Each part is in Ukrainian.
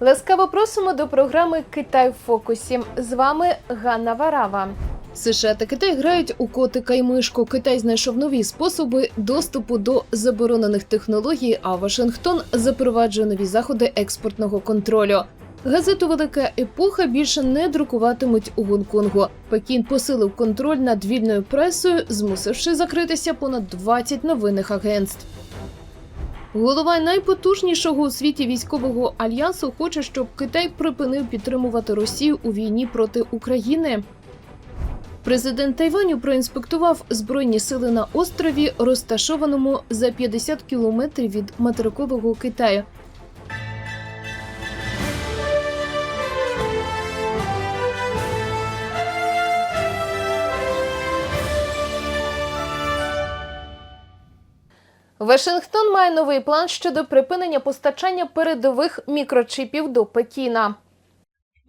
Ласкаво просимо до програми Китай в фокусі. З вами Ганна Варава. США та Китай грають у котика й мишку. Китай знайшов нові способи доступу до заборонених технологій, а Вашингтон запроваджує нові заходи експортного контролю. Газету Велика епоха більше не друкуватимуть у Гонконгу. Пекін посилив контроль над вільною пресою, змусивши закритися понад 20 новинних агентств. Голова найпотужнішого у світі військового альянсу хоче, щоб Китай припинив підтримувати Росію у війні проти України. Президент Тайваню проінспектував збройні сили на острові, розташованому за 50 кілометрів від материкового Китаю. Вашингтон має новий план щодо припинення постачання передових мікрочипів до Пекіна.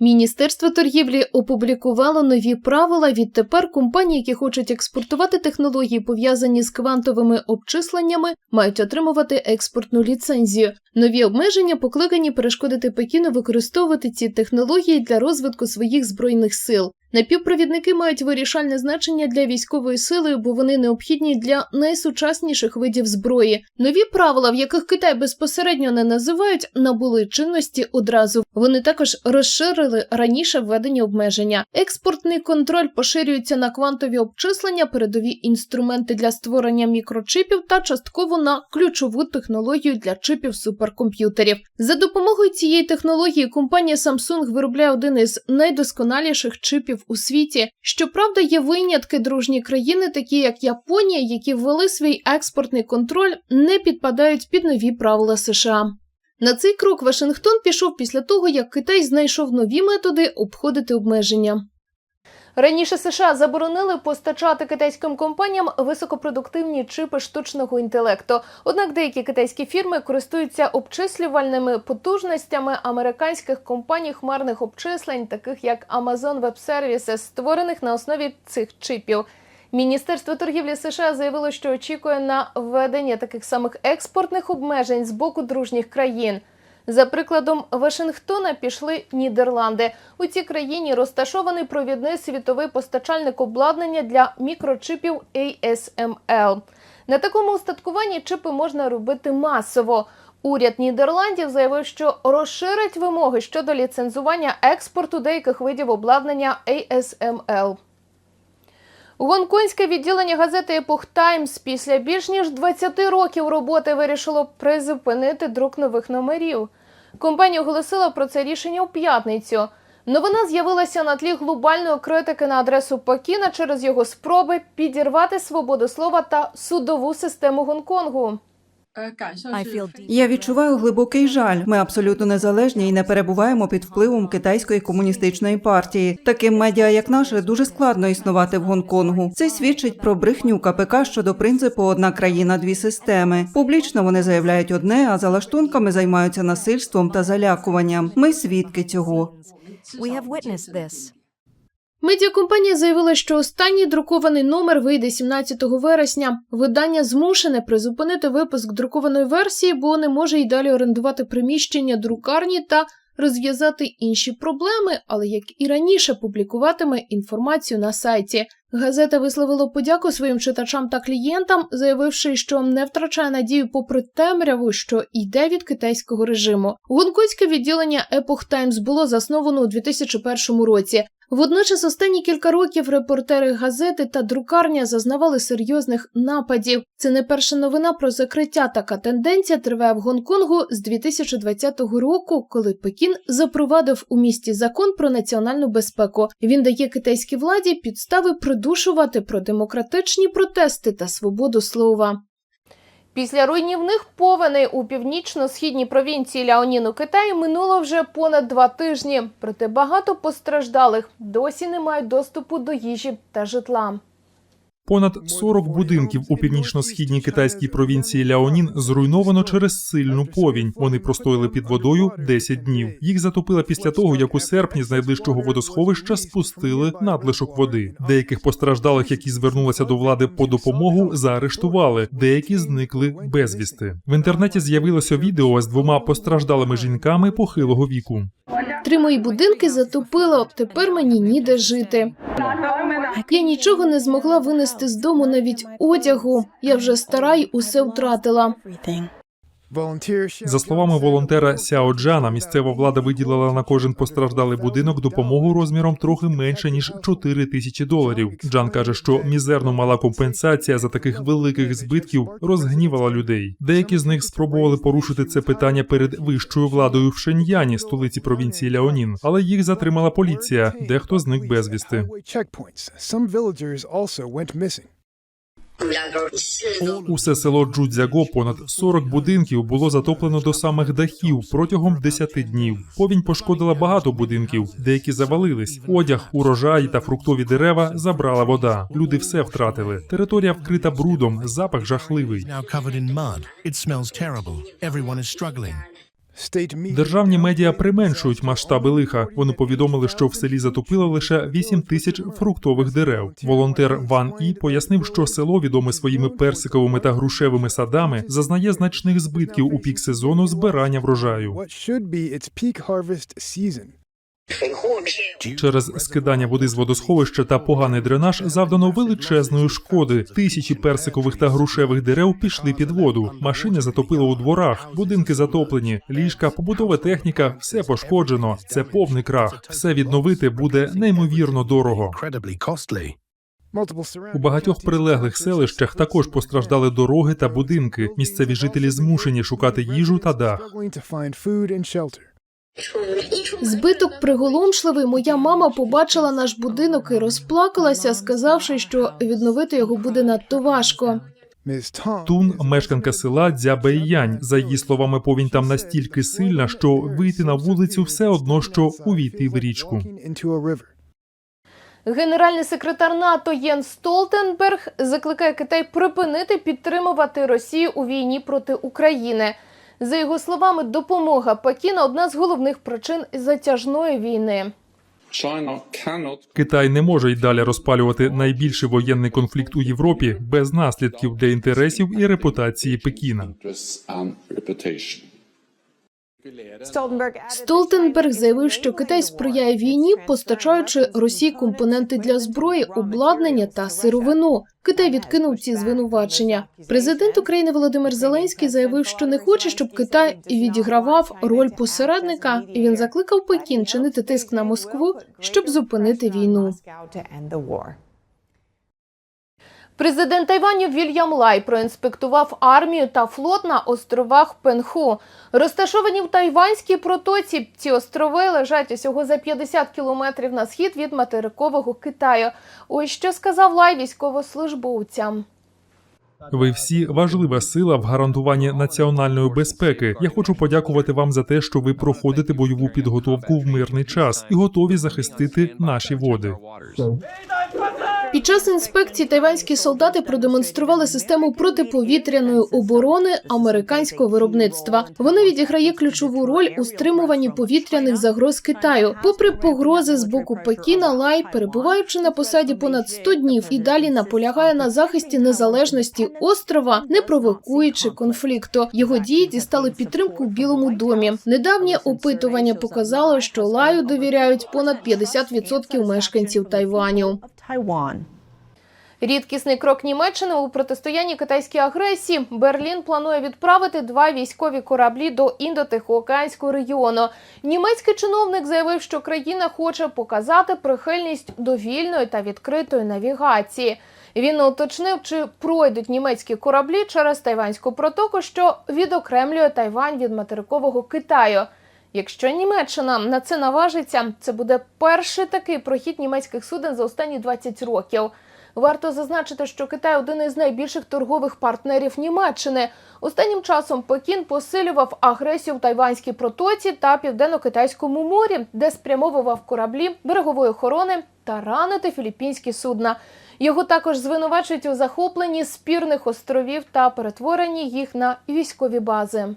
Міністерство торгівлі опублікувало нові правила. Відтепер компанії, які хочуть експортувати технології, пов'язані з квантовими обчисленнями, мають отримувати експортну ліцензію. Нові обмеження покликані перешкодити Пекіну використовувати ці технології для розвитку своїх збройних сил. Напівпровідники мають вирішальне значення для військової сили, бо вони необхідні для найсучасніших видів зброї. Нові правила, в яких Китай безпосередньо не називають, набули чинності одразу. Вони також розширили раніше введені обмеження. Експортний контроль поширюється на квантові обчислення, передові інструменти для створення мікрочипів та частково на ключову технологію для чипів суперкомп'ютерів. За допомогою цієї технології компанія Samsung виробляє один із найдосконаліших чипів у світі. Щоправда, є винятки дружні країни, такі як Японія, які ввели свій експортний контроль, не підпадають під нові правила США. На цей крок Вашингтон пішов після того, як Китай знайшов нові методи обходити обмеження. Раніше США заборонили постачати китайським компаніям високопродуктивні чипи штучного інтелекту. Однак деякі китайські фірми користуються обчислювальними потужностями американських компаній хмарних обчислень, таких як Amazon Web Services, створених на основі цих чипів. Міністерство торгівлі США заявило, що очікує на введення таких самих експортних обмежень з боку дружніх країн. За прикладом Вашингтона пішли Нідерланди. У цій країні розташований провідний світовий постачальник обладнання для мікрочипів ASML. На такому устаткуванні чипи можна робити масово. Уряд Нідерландів заявив, що розширить вимоги щодо ліцензування експорту деяких видів обладнання ASML. Гонконгське відділення газети Epoch Times після більш ніж 20 років роботи вирішило призупинити друк нових номерів. Компанія оголосила про це рішення у п'ятницю. Новина з'явилася на тлі глобальної критики на адресу Пекіна через його спроби підірвати свободу слова та судову систему Гонконгу. Я відчуваю глибокий жаль. Ми абсолютно незалежні і не перебуваємо під впливом китайської комуністичної партії. Таким медіа, як наше, дуже складно існувати в Гонконгу. Це свідчить про брехню КПК щодо принципу одна країна, дві системи. Публічно вони заявляють одне, а за лаштунками займаються насильством та залякуванням. Ми свідки цього. Медіакомпанія заявила, що останній друкований номер вийде 17 вересня. Видання змушене призупинити випуск друкованої версії, бо не може й далі орендувати приміщення друкарні та розв'язати інші проблеми, але як і раніше публікуватиме інформацію на сайті. Газета висловила подяку своїм читачам та клієнтам, заявивши, що не втрачає надію попри темряву, що йде від китайського режиму. Гонконгське відділення Epoch Times було засновано у 2001 році. Водночас останні кілька років репортери газети та друкарня зазнавали серйозних нападів. Це не перша новина про закриття. Така тенденція триває в Гонконгу з 2020 року, коли Пекін запровадив у місті закон про національну безпеку. Він дає китайській владі підстави придушувати про демократичні протести та свободу слова. Після руйнівних повеней у північно-східній провінції Ляоніну Китаю минуло вже понад два тижні. Проте багато постраждалих досі не мають доступу до їжі та житла. Понад 40 будинків у північно-східній китайській провінції Ляонін зруйновано через сильну повінь. Вони простояли під водою 10 днів. Їх затопило після того, як у серпні з найближчого водосховища спустили надлишок води. Деяких постраждалих, які звернулися до влади по допомогу, заарештували. Деякі зникли безвісти. В інтернеті з'явилося відео з двома постраждалими жінками похилого віку. Три мої будинки затопило, тепер мені ніде жити. Я нічого не змогла винести з дому навіть одягу. Я вже стара й усе втратила. За словами волонтера Сяо Джана, місцева влада виділила на кожен постраждалий будинок допомогу розміром трохи менше ніж 4 тисячі доларів. Джан каже, що мізерно мала компенсація за таких великих збитків розгнівала людей. Деякі з них спробували порушити це питання перед вищою владою в Шеньяні, столиці провінції Ляонін, але їх затримала поліція. Дехто зник безвісти. Усе село Джудзяго, понад 40 будинків було затоплено до самих дахів протягом 10 днів. Повінь пошкодила багато будинків, деякі завалились. Одяг, урожай та фруктові дерева забрала вода. Люди все втратили. Територія вкрита брудом, запах жахливий. Державні медіа применшують масштаби лиха. Вони повідомили, що в селі затопило лише 8 тисяч фруктових дерев. Волонтер Ван І пояснив, що село, відоме своїми персиковими та грушевими садами, зазнає значних збитків у пік сезону збирання врожаю. Через скидання води з водосховища та поганий дренаж завдано величезної шкоди. Тисячі персикових та грушевих дерев пішли під воду. Машини затопило у дворах, будинки затоплені, ліжка, побутова техніка все пошкоджено. Це повний крах. Все відновити буде неймовірно дорого. У багатьох прилеглих селищах також постраждали дороги та будинки. Місцеві жителі змушені шукати їжу та дах. Збиток приголомшливий. Моя мама побачила наш будинок і розплакалася, сказавши, що відновити його буде надто важко. Тун, мешканка села Дзябейянь. За її словами, повінь там настільки сильна, що вийти на вулицю все одно, що увійти в річку. Генеральний секретар НАТО Єн Столтенберг закликає Китай припинити підтримувати Росію у війні проти України. За його словами, допомога Пекіна одна з головних причин затяжної війни. Китай не може й далі розпалювати найбільший воєнний конфлікт у Європі без наслідків для інтересів і репутації Пекіна. Столтенберг заявив, що Китай сприяє війні, постачаючи Росії компоненти для зброї, обладнання та сировину. Китай відкинув ці звинувачення. Президент України Володимир Зеленський заявив, що не хоче, щоб Китай відігравав роль посередника, і він закликав Пекін чинити тиск на Москву, щоб зупинити війну. Президент Тайваню Вільям Лай проінспектував армію та флот на островах Пенху. Розташовані в Тайванській протоці. Ці острови лежать усього за 50 кілометрів на схід від материкового Китаю. Ось що сказав Лай військовослужбовцям. Ви всі важлива сила в гарантуванні національної безпеки. Я хочу подякувати вам за те, що ви проходите бойову підготовку в мирний час і готові захистити наші води. Під час інспекції тайванські солдати продемонстрували систему протиповітряної оборони американського виробництва. Вона відіграє ключову роль у стримуванні повітряних загроз Китаю. Попри погрози з боку Пекіна, Лай, перебуваючи на посаді понад 100 днів, і далі наполягає на захисті незалежності острова, не провокуючи конфлікту. Його дії дістали підтримку в Білому домі. Недавнє опитування показало, що Лаю довіряють понад 50% мешканців Тайваню. Рідкісний крок Німеччини у протистоянні китайській агресії. Берлін планує відправити два військові кораблі до індотихоокеанського регіону. Німецький чиновник заявив, що країна хоче показати прихильність до вільної та відкритої навігації. Він уточнив, чи пройдуть німецькі кораблі через Тайванську протоку, що відокремлює Тайвань від материкового Китаю. Якщо Німеччина на це наважиться, це буде перший такий прохід німецьких суден за останні 20 років. Варто зазначити, що Китай один із найбільших торгових партнерів Німеччини. Останнім часом Пекін посилював агресію в Тайванській протоці та південно-китайському морі, де спрямовував кораблі берегової охорони та ранити філіппінські судна. Його також звинувачують у захопленні спірних островів та перетворенні їх на військові бази.